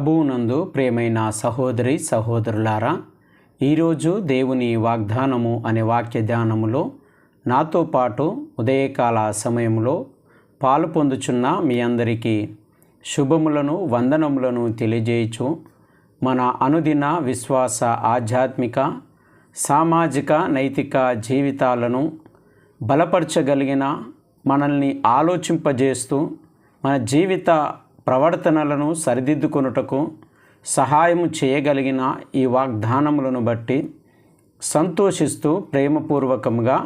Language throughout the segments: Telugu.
ప్రభువునందు ప్రియమైన సహోదరి సహోదరులారా ఈరోజు దేవుని వాగ్దానము అనే వాక్య ధ్యానములో నాతో పాటు ఉదయకాల సమయంలో పాలు పొందుచున్న మీ అందరికీ శుభములను వందనములను తెలియజేయచు మన అనుదిన విశ్వాస ఆధ్యాత్మిక సామాజిక నైతిక జీవితాలను బలపరచగలిగిన మనల్ని ఆలోచింపజేస్తూ మన జీవిత ప్రవర్తనలను సరిదిద్దుకొనుటకు సహాయము చేయగలిగిన ఈ వాగ్దానములను బట్టి సంతోషిస్తూ ప్రేమపూర్వకంగా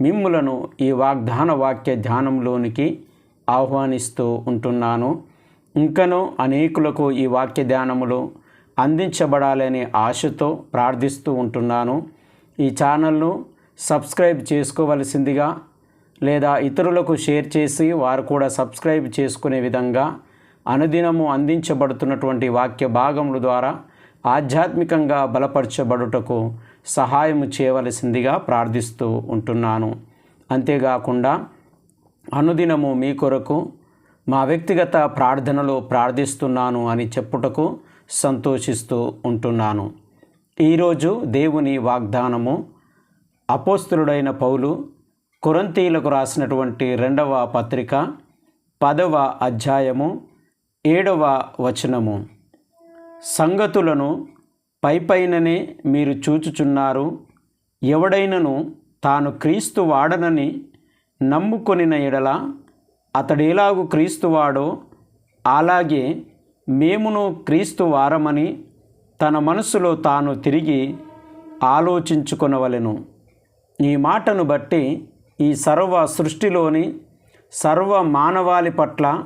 మిమ్ములను ఈ వాగ్దాన వాక్య ధ్యానంలోనికి ఆహ్వానిస్తూ ఉంటున్నాను. ఇంకనూ అనేకులకు ఈ వాక్య ధ్యానములు అందించబడాలనే ఆశతో ప్రార్థిస్తూ ఉంటున్నాను. ఈ ఛానల్ను సబ్స్క్రైబ్ చేసుకోవలసిందిగా లేదా ఇతరులకు షేర్ చేసి వారు కూడా సబ్స్క్రైబ్ చేసుకునే విధంగా అనుదినము అందించబడుతున్నటువంటి వాక్య భాగముల ద్వారా ఆధ్యాత్మికంగా బలపరచబడుటకు సహాయము చేయవలసిందిగా ప్రార్థిస్తూ ఉంటున్నాను. అంతేకాకుండా అనుదినము మీ కొరకు మా వ్యక్తిగత ప్రార్థనలో ప్రార్థిస్తున్నాను అని చెప్పుటకు సంతోషిస్తూ ఉంటున్నాను. ఈరోజు దేవుని వాగ్దానము అపోస్తులుడైన పౌలు కొరంతీలకు రాసినటువంటి రెండవ పత్రిక పదవ అధ్యాయము ఏడవ వచనము. సంగతులను పైపైననే మీరు చూచుచున్నారు. ఎవడైనను తాను క్రీస్తు వాడనని నమ్ముకొనిన ఎడల అతడేలాగు క్రీస్తువాడో అలాగే మేమును క్రీస్తు వారమని తన మనసులో తాను తిరిగి ఆలోచించుకొనవలెను. ఈ మాటను బట్టి ఈ సర్వ సృష్టిలోని సర్వ మానవాళి పట్ల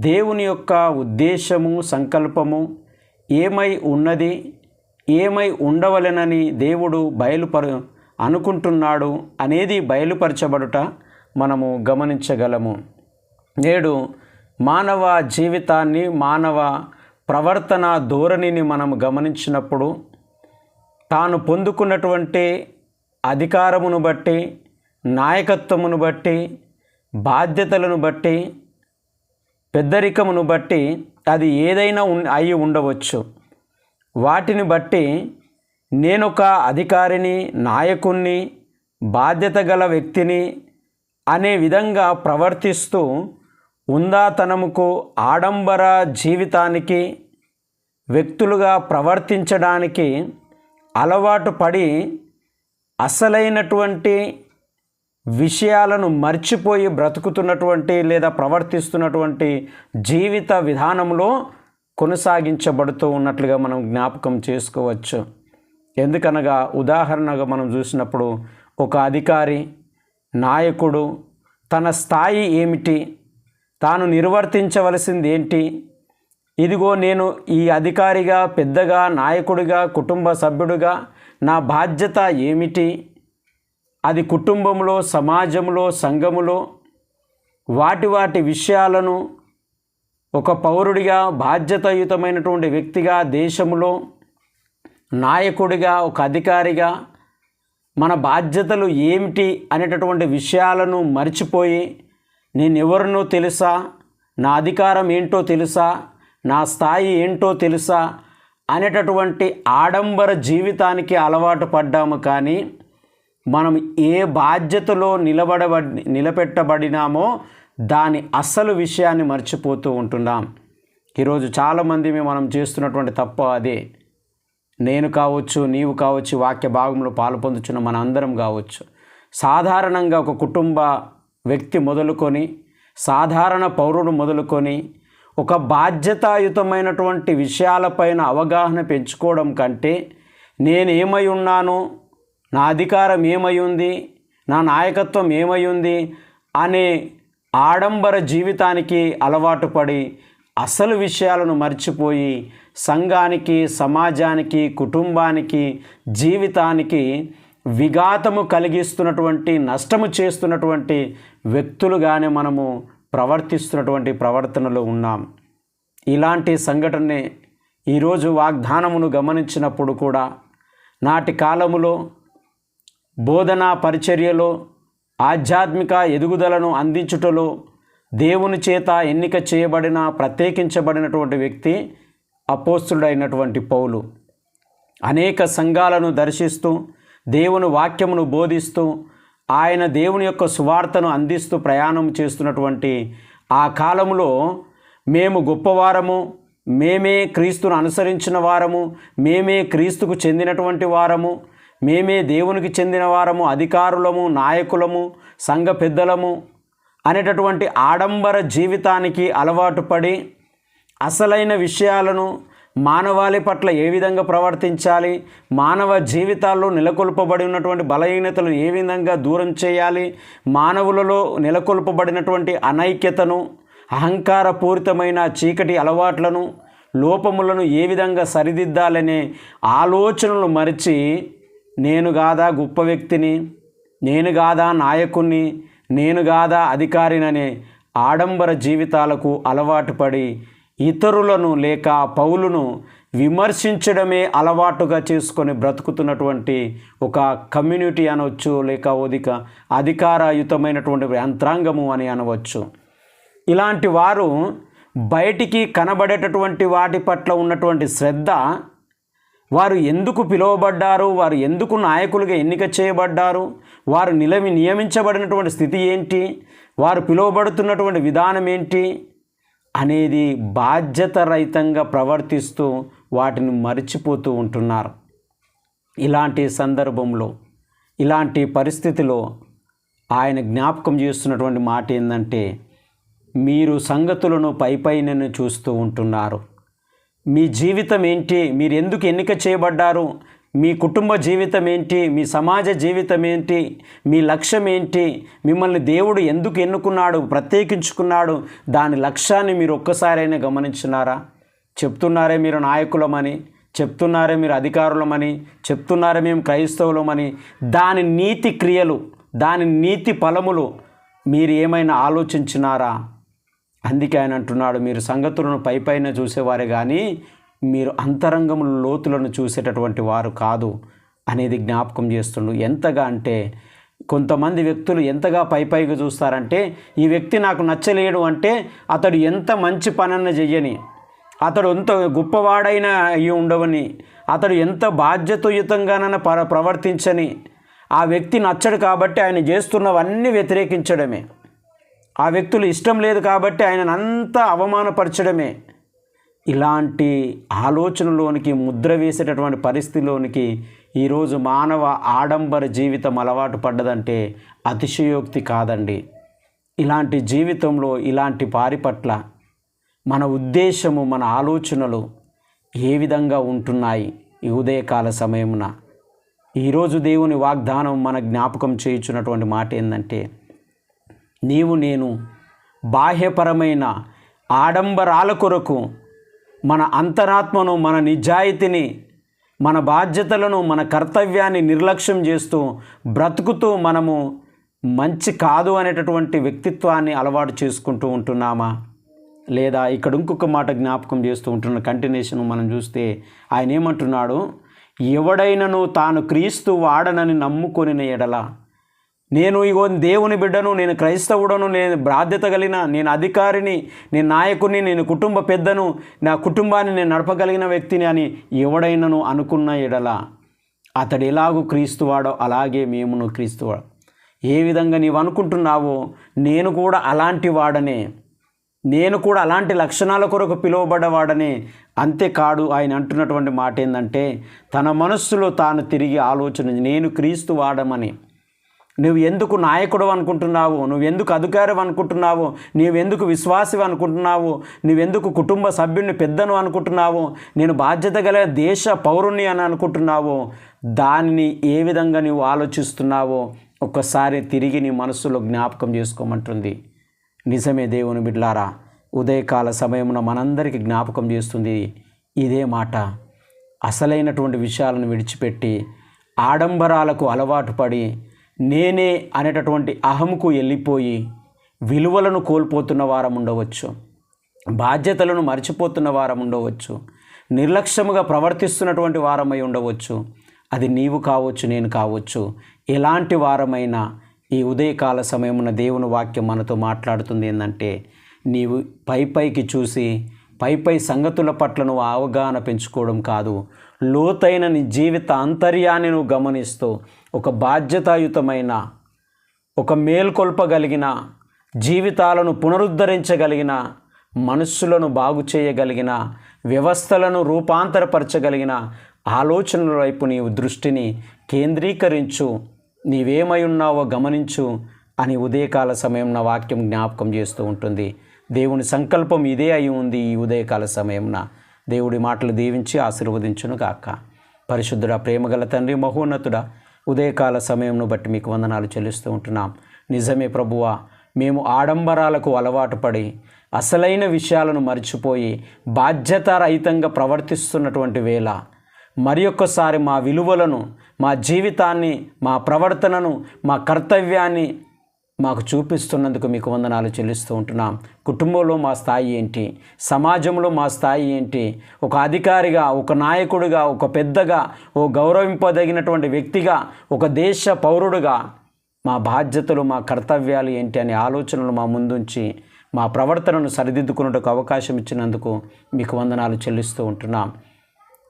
దేవుని యొక్క ఉద్దేశము సంకల్పము ఏమై ఉన్నది ఏమై ఉండవలెనని దేవుడు బయలుపరు అనుకుంటున్నాడు అనేది బయలుపరచబడుట మనము గమనించగలము. నేడు మానవ జీవితాన్ని మానవ ప్రవర్తన ధోరణిని మనం గమనించినప్పుడు తాను పొందుకున్నటువంటి అధికారమును బట్టి నాయకత్వమును బట్టి బాధ్యతలను బట్టి పెద్దరికమును బట్టి అది ఏదైనా ఉన్ అయి ఉండవచ్చు. వాటిని బట్టి నేనొక అధికారిని నాయకుణ్ణి బాధ్యత గల వ్యక్తిని అనే విధంగా ప్రవర్తిస్తూ ఉందాతనముకు ఆడంబర జీవితానికి వ్యక్తులుగా ప్రవర్తించడానికి అలవాటు పడి అసలైనటువంటి విషయాలను మర్చిపోయి బ్రతుకుతున్నటువంటి లేదా ప్రవర్తిస్తున్నటువంటి జీవిత విధానంలో కొనసాగించబడుతూ ఉన్నట్లుగా మనం జ్ఞాపకం చేసుకోవచ్చు. ఎందుకనగా ఉదాహరణగా మనం చూసినప్పుడు ఒక అధికారి నాయకుడు తన స్థాయి ఏమిటి తాను నిర్వర్తించవలసింది ఏంటి ఇదిగో నేను ఈ అధికారిగా పెద్దగా నాయకుడిగా కుటుంబ సభ్యుడిగా నా బాధ్యత ఏమిటి అది కుటుంబంలో సమాజంలో సంఘములో వాటి వాటి విషయాలను ఒక పౌరుడిగా బాధ్యతాయుతమైనటువంటి వ్యక్తిగా దేశంలో నాయకుడిగా ఒక అధికారిగా మన బాధ్యతలు ఏమిటి అనేటటువంటి విషయాలను మర్చిపోయి నేను ఎవరినో తెలుసా? నా అధికారం ఏంటో తెలుసా? నా స్థాయి ఏంటో తెలుసా? అనేటటువంటి ఆడంబర జీవితానికి అలవాటు పడ్డాము కానీ మనం ఏ బాధ్యతలో నిలబడబడి నిలబెట్టబడినామో దాని అసలు విషయాన్ని మర్చిపోతూ ఉంటున్నాం. ఈరోజు చాలామంది మనం చేస్తున్నటువంటి తప్పు అదే. నేను కావచ్చు నీవు కావచ్చు వాక్య భాగంలో పాలు పొందుచున్న మన అందరం కావచ్చు. సాధారణంగా ఒక కుటుంబ వ్యక్తి మొదలుకొని సాధారణ పౌరుడు మొదలుకొని ఒక బాధ్యతాయుతమైనటువంటి విషయాలపైన అవగాహన పెంచుకోవడం కంటే నేను ఏమై ఉన్నాను నా అధికారం ఏమై ఉంది నా నాయకత్వం ఏమై ఉంది అనే ఆడంబర జీవితానికి అలవాటు పడి అసలు విషయాలను మర్చిపోయి సంఘానికి సమాజానికి కుటుంబానికి జీవితానికి విఘాతము కలిగిస్తున్నటువంటి నష్టము చేస్తున్నటువంటి వ్యక్తులుగానే మనము ప్రవర్తిస్తున్నటువంటి ప్రవర్తనలో ఉన్నాం. ఇలాంటి సంఘటనే ఈరోజు వాగ్దానమును గమనించినప్పుడు కూడా నాటి కాలములో బోధనా పరిచర్యలో ఆధ్యాత్మిక ఎదుగుదలను అందించుటలో దేవుని చేత ఎన్నిక చేయబడిన ప్రత్యేకించబడినటువంటి వ్యక్తి అపోస్తుడైనటువంటి పౌలు. అనేక సంఘాలను దర్శిస్తూ దేవుని వాక్యమును బోధిస్తూ ఆయన దేవుని యొక్క సువార్తను అందిస్తూ ప్రయాణం చేస్తున్నటువంటి ఆ కాలంలో మేము గొప్పవారము మేమే క్రీస్తును అనుసరించిన వారము మేమే క్రీస్తుకు చెందినటువంటి వారము మేమే దేవునికి చెందిన వారము అధికారులము నాయకులము సంఘ పెద్దలము అనేటటువంటి ఆడంబర జీవితానికి అలవాటు పడి అసలైన విషయాలను మానవాళి పట్ల ఏ విధంగా ప్రవర్తించాలి మానవ జీవితాల్లో నెలకొల్పబడి ఉన్నటువంటి బలహీనతలు ఏ విధంగా దూరం చేయాలి మానవులలో నెలకొల్పబడినటువంటి అనైక్యతను అహంకారపూరితమైన చీకటి అలవాట్లను లోపములను ఏ విధంగా సరిదిద్దాలనే ఆలోచనలు మరిచి నేను కాదా గొప్ప వ్యక్తిని నేను కాదా నాయకుణ్ణి నేను కాదా అధికారిననే ఆడంబర జీవితాలకు అలవాటు పడి ఇతరులను లేక పౌలును విమర్శించడమే అలవాటుగా చేసుకొని బ్రతుకుతున్నటువంటి ఒక కమ్యూనిటీ అనవచ్చు లేక ఓదిక అధికారయుతమైనటువంటి యంత్రాంగము అని అనవచ్చు. ఇలాంటి వారు బయటికి కనబడేటటువంటి వాటి పట్ల ఉన్నటువంటి శ్రద్ధ వారు ఎందుకు పిలువబడ్డారు? వారు ఎందుకు నాయకులుగా ఎన్నిక చేయబడ్డారు? వారు నిలవి నియమించబడినటువంటి స్థితి ఏంటి? వారు పిలువబడుతున్నటువంటి విధానం ఏంటి? అనేది బాధ్యత రహితంగా ప్రవర్తిస్తూ వాటిని మరిచిపోతూ ఉంటున్నారు. ఇలాంటి సందర్భంలో ఇలాంటి పరిస్థితిలో ఆయన జ్ఞాపకం చేస్తున్నటువంటి మాట ఏంటంటే మీరు సంగతులను పైపైనను చూస్తూ ఉంటున్నారు. మీ జీవితం ఏంటి? మీరు ఎందుకు ఎన్నిక చేయబడ్డారు? మీ కుటుంబ జీవితం ఏంటి? మీ సమాజ జీవితం ఏంటి? మీ లక్ష్యం ఏంటి? మిమ్మల్ని దేవుడు ఎందుకు ఎన్నుకున్నాడు? ప్రత్యేకించుకున్నాడు? దాని లక్ష్యాన్ని మీరు ఒక్కసారైనా గమనించున్నారా చెప్తున్నారే మీరు నాయకులమని చెప్తున్నారే మీరు అధికారులమని చెప్తున్నారే మేము క్రైస్తవులమని. దాని నీతి క్రియలు దాని నీతి ఫలములు మీరు ఏమైనా ఆలోచించినారా? అందుకే ఆయన అంటున్నాడు మీరు సంగతులను పైపైన చూసేవారే కానీ మీరు అంతరంగముల లోతులను చూసేటటువంటి వారు కాదు అనేది జ్ఞాపకం చేస్తుండు. ఎంతగా అంటే కొంతమంది వ్యక్తులు ఎంతగా పై చూస్తారంటే ఈ వ్యక్తి నాకు నచ్చలేడు అంటే అతడు ఎంత మంచి పనన్న చెయ్యని అతడు ఎంత గొప్పవాడైనా అయ్యి ఉండవని అతడు ఎంత బాధ్యతయుతంగానైనా ప్ర ప్రవర్తించని ఆ వ్యక్తి నచ్చడు కాబట్టి ఆయన చేస్తున్నవన్నీ వ్యతిరేకించడమే. ఆ వ్యక్తులు ఇష్టం లేదు కాబట్టి ఆయనను అంతా అవమానపరచడమే. ఇలాంటి ఆలోచనలోనికి ముద్ర వేసేటటువంటి పరిస్థితిలోనికి ఈరోజు మానవ ఆడంబర జీవితం అలవాటు పడ్డదంటే అతిశయోక్తి కాదండి. ఇలాంటి జీవితంలో ఇలాంటి వారి పట్ల మన ఉద్దేశము మన ఆలోచనలు ఏ విధంగా ఉంటున్నాయి ఈ ఉదయకాల సమయమున? ఈరోజు దేవుని వాగ్దానం మన జ్ఞాపకం చేయించున్నటువంటి మాట ఏంటంటే నీవు నేను బాహ్యపరమైన ఆడంబరాల కొరకు మన అంతరాత్మను మన నిజాయితీని మన బాధ్యతలను మన కర్తవ్యాన్ని నిర్లక్ష్యం చేస్తూ బ్రతుకుతూ మనము మంచి కాదు అనేటటువంటి వ్యక్తిత్వాన్ని అలవాటు చేసుకుంటూ ఉంటున్నామా? లేదా ఇక్కడ ఇంకొక మాట జ్ఞాపకం చేస్తూ ఉంటున్న కంటిన్యూషన్ మనం చూస్తే ఆయన ఏమంటున్నాడు? ఎవడైనను తాను క్రీస్తు వాడనని నమ్ముకొనిన ఎడల నేను ఇగో దేవుని బిడ్డను నేను క్రైస్తవుడను నేను బాధ్యత కలిగిన నేను అధికారిని నేను నాయకుని నేను కుటుంబ పెద్దను నా కుటుంబాన్ని నేను నడపగలిగిన వ్యక్తిని అని ఎవడైనను అనుకున్న ఎడల అతడు ఎలాగూ క్రీస్తువాడో అలాగే మేమును క్రీస్తువాడు. ఏ విధంగా నీవు అనుకుంటున్నావో నేను కూడా అలాంటి వాడనే. నేను కూడా అలాంటి లక్షణాల కొరకు పిలువబడవాడని అంతేకాడు ఆయన అంటున్నటువంటి మాట ఏంటంటే తన మనస్సులో తాను తిరిగి ఆలోచన నేను క్రీస్తు వాడమని నువ్వు ఎందుకు నాయకుడు అనుకుంటున్నావు? నువ్వు ఎందుకు అధికారం అనుకుంటున్నావు? నీవెందుకు విశ్వాసం అనుకుంటున్నావు? నువ్వెందుకు కుటుంబ సభ్యుని పెద్దను అనుకుంటున్నావు? నేను బాధ్యత గల దేశ పౌరుణ్ణి అని అనుకుంటున్నావు? దానిని ఏ విధంగా నువ్వు ఆలోచిస్తున్నావో ఒక్కసారి తిరిగి నీ మనస్సులో జ్ఞాపకం చేసుకోమంటుంది. నిజమే దేవుని బిడ్లారా ఉదయకాల సమయమున మనందరికీ జ్ఞాపకం చేస్తుంది ఇదే మాట. అసలైనటువంటి విషయాలను విడిచిపెట్టి ఆడంబరాలకు అలవాటు పడి నేనే అనేటటువంటి అహంకు వెళ్ళిపోయి విలువలను కోల్పోతున్న వారం ఉండవచ్చు. బాధ్యతలను మర్చిపోతున్న వారం ఉండవచ్చు. నిర్లక్ష్యముగా ప్రవర్తిస్తున్నటువంటి వారమై ఉండవచ్చు. అది నీవు కావచ్చు నేను కావచ్చు. ఎలాంటి వారమైనా ఈ ఉదయకాల సమయమున దేవుని వాక్యం మనతో మాట్లాడుతుంది ఏంటంటే నీవు పై పైకి చూసి పై పై సంగతుల పట్ల నువ్వు అవగాహన పెంచుకోవడం కాదు. లోతైన నీ జీవిత అంతర్యాన్ని నువ్వు గమనిస్తూ ఒక బాధ్యతాయుతమైన ఒక మేల్కొల్పగలిగిన జీవితాలను పునరుద్ధరించగలిగిన మనస్సులను బాగు చేయగలిగిన వ్యవస్థలను రూపాంతరపరచగలిగిన ఆలోచనల వైపు నీవు దృష్టిని కేంద్రీకరించు నీవేమై ఉన్నావో గమనించు అని ఉదయకాల సమయం నా వాక్యం జ్ఞాపకం చేస్తూ ఉంటుంది. దేవుని సంకల్పం ఇదే అయి ఉంది ఈ ఉదయకాల సమయంన. దేవుడి మాటలు దీవించి ఆశీర్వదించును గాక పరిశుద్ధుడా ప్రేమగల తండ్రి మహోన్నతుడా ఉదయకాల సమయంను బట్టి మీకు వందనాలు చెల్లిస్తూ ఉంటున్నాం. నిజమే ప్రభువా మేము ఆడంబరాలకు అలవాటు పడి అసలైన విషయాలను మర్చిపోయి బాధ్యతారహితంగా ప్రవర్తిస్తున్నటువంటి వేళ మరి ఒక్కసారి మా విలువలను మా జీవితాన్ని మా ప్రవర్తనను మా కర్తవ్యాన్ని మాకు చూపిస్తున్నందుకు మీకు వందనాలు చెల్లిస్తూ ఉంటున్నాం. కుటుంబంలో మా స్థాయి ఏంటి? సమాజంలో మా స్థాయి ఏంటి? ఒక అధికారిగా ఒక నాయకుడిగా ఒక పెద్దగా ఓ గౌరవింపదగినటువంటి వ్యక్తిగా ఒక దేశ పౌరుడుగా మా బాధ్యతలు మా కర్తవ్యాలు ఏంటి అనే ఆలోచనలు మా ముందుంచి మా ప్రవర్తనను సరిదిద్దుకున్నట్టుకు అవకాశం ఇచ్చినందుకు మీకు వందనాలు చెల్లిస్తూ ఉంటున్నాం.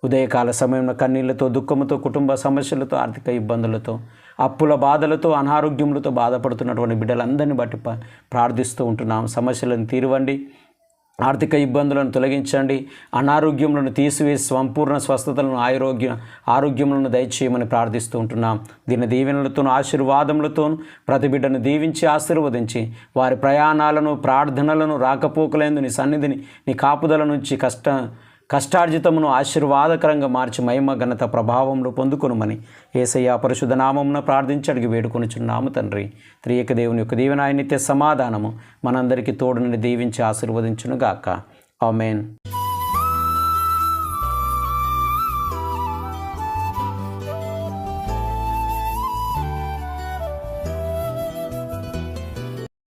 ఉదయకాల సమయంలో కన్నీళ్ళతో దుఃఖంతో కుటుంబ సమస్యలతో ఆర్థిక ఇబ్బందులతో అప్పుల బాధలతో అనారోగ్యములతో బాధపడుతున్నటువంటి బిడ్డలందరినీ బట్టి ప్రార్థిస్తూ ఉంటున్నాం. సమస్యలను తీరవండి. ఆర్థిక ఇబ్బందులను తొలగించండి. అనారోగ్యములను తీసివేసి సంపూర్ణ స్వస్థతలను ఆరోగ్య ఆరోగ్యములను దయచేయమని ప్రార్థిస్తూ ఉంటున్నాం. దీని దీవెనలతోనూ ఆశీర్వాదములతోనూ ప్రతి బిడ్డను దీవించి ఆశీర్వదించి వారి ప్రయాణాలను ప్రార్థనలను రాకపోకలేందు నీ సన్నిధిని నీ కాపుదల నుంచి కష్ట కష్టార్జితమును ఆశీర్వాదకరంగా మార్చి మహిమ ఘనత ప్రభావంలో పొందుకొనుమని ఏసయ్య పరిశుద్ధ నామమున ప్రార్థించి అడిగి వేడుకొనుచున్నాము తండ్రి. త్రియక దేవుని యొక్క దీవెన నిత్య సమాధానము మనందరికీ తోడుని దీవించి ఆశీర్వదించునుగాక. ఆమెన్.